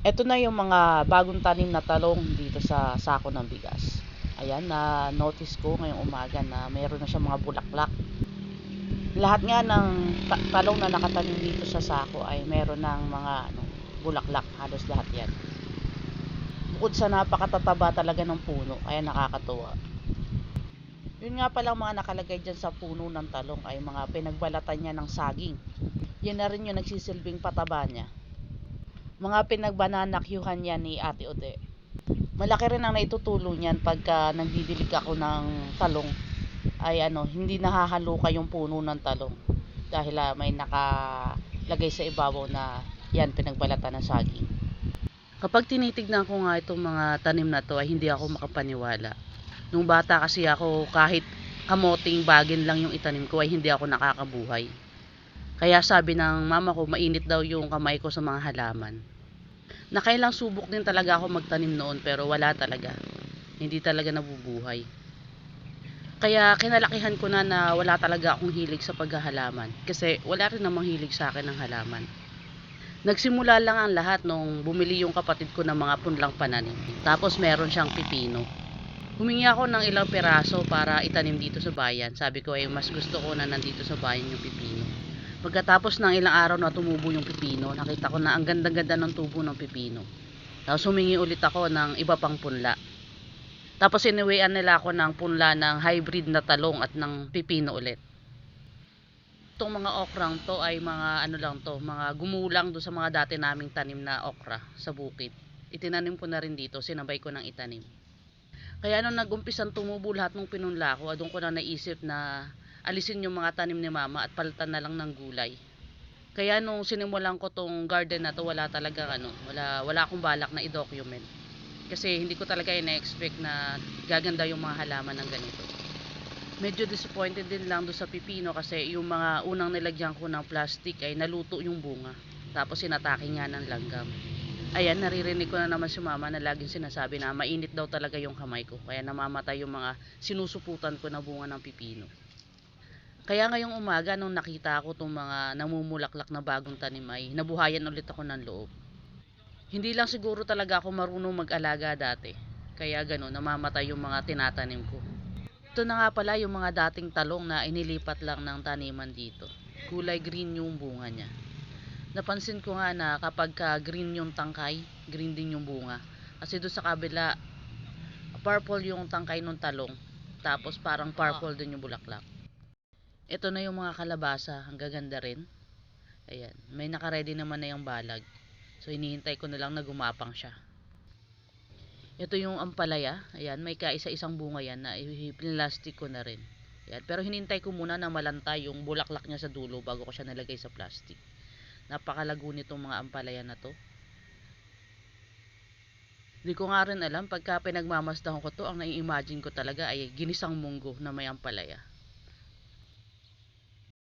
Ito na yung mga bagong tanim na talong dito sa sako ng bigas. Ayan, na notice ko ngayong umaga na mayroon na siya mga bulaklak. Lahat nga ng ta- talong na nakatanim dito sa sako ay meron ng mga ano, bulaklak. Halos lahat yan. Bukod sa napakatataba talaga ng puno, kaya nakakatuwa. Yun nga palang mga nakalagay dyan sa puno ng talong ay mga pinagbalatan niya ng saging. Yan na rin yung nagsisilbing pataba niya mga pinagbanaнаkyuhan yan ni Ate Ode. Malaki rin ang naitutulong niyan pagka nagdidilig ako ng talong ay ano, hindi nahahaluka yung puno ng talong dahil ah, may nakalagay sa ibabaw na yan pinagbalatan ng saging. Kapag tinitignan ko nga itong mga tanim na to ay hindi ako makapaniwala. Nung bata kasi ako kahit kamoting bagin lang yung itanim ko ay hindi ako nakakabuhay. Kaya sabi ng mama ko, mainit daw yung kamay ko sa mga halaman. Nakailang subok din talaga ako magtanim noon pero wala talaga. Hindi talaga nabubuhay. Kaya kinalakihan ko na na wala talaga akong hilig sa paghahalaman. Kasi wala rin namang hilig sa akin ng halaman. Nagsimula lang ang lahat nung bumili yung kapatid ko ng mga punlang pananim. Tapos meron siyang pipino. Humingi ako ng ilang piraso para itanim dito sa bayan. Sabi ko ay mas gusto ko na nandito sa bayan yung pipino. Pagkatapos ng ilang araw na tumubo yung pipino, nakita ko na ang ganda-ganda ng tubo ng pipino. Tapos humingi ulit ako ng iba pang punla. Tapos iniwian nila ako ng punla ng hybrid na talong at ng pipino ulit. Itong mga okrang to ay mga ano lang to, mga gumulang do sa mga dati naming tanim na okra sa bukid. Itinanim ko na rin dito, sinabay ko ng itanim. Kaya nung nag-umpisan tumubo lahat ng pinunla ko, doon ko na naisip na alisin yung mga tanim ni mama at palitan na lang ng gulay. Kaya nung sinimulan ko tong garden na to, wala talaga ano, wala, wala akong balak na i-document. Kasi hindi ko talaga ina-expect na gaganda yung mga halaman ng ganito. Medyo disappointed din lang do sa pipino kasi yung mga unang nilagyan ko ng plastic ay naluto yung bunga. Tapos sinatake nga ng langgam. Ayan, naririnig ko na naman si mama na laging sinasabi na mainit daw talaga yung kamay ko. Kaya namamatay yung mga sinusuputan ko na bunga ng pipino. Kaya ngayong umaga nung nakita ko itong mga namumulaklak na bagong tanim ay nabuhayan ulit ako ng loob. Hindi lang siguro talaga ako marunong mag-alaga dati. Kaya gano'n, namamatay yung mga tinatanim ko. Ito na nga pala yung mga dating talong na inilipat lang ng taniman dito. Kulay green yung bunga niya. Napansin ko nga na kapag ka green yung tangkay, green din yung bunga. Kasi doon sa kabila, purple yung tangkay ng talong. Tapos parang purple din yung bulaklak. Ito na yung mga kalabasa, ang gaganda rin. Ayan, may nakaredy naman na yung balag. So hinihintay ko na lang na gumapang siya. Ito yung ampalaya, ayan, may kaisa-isang bunga yan na plastic ko na rin. Ayan, pero hinintay ko muna na malanta yung bulaklak niya sa dulo bago ko siya nilagay sa plastic. Napakalago nitong mga ampalaya na to. Hindi ko nga rin alam, pagka pinagmamasdahan ko to, ang nai-imagine ko talaga ay ginisang munggo na may ampalaya.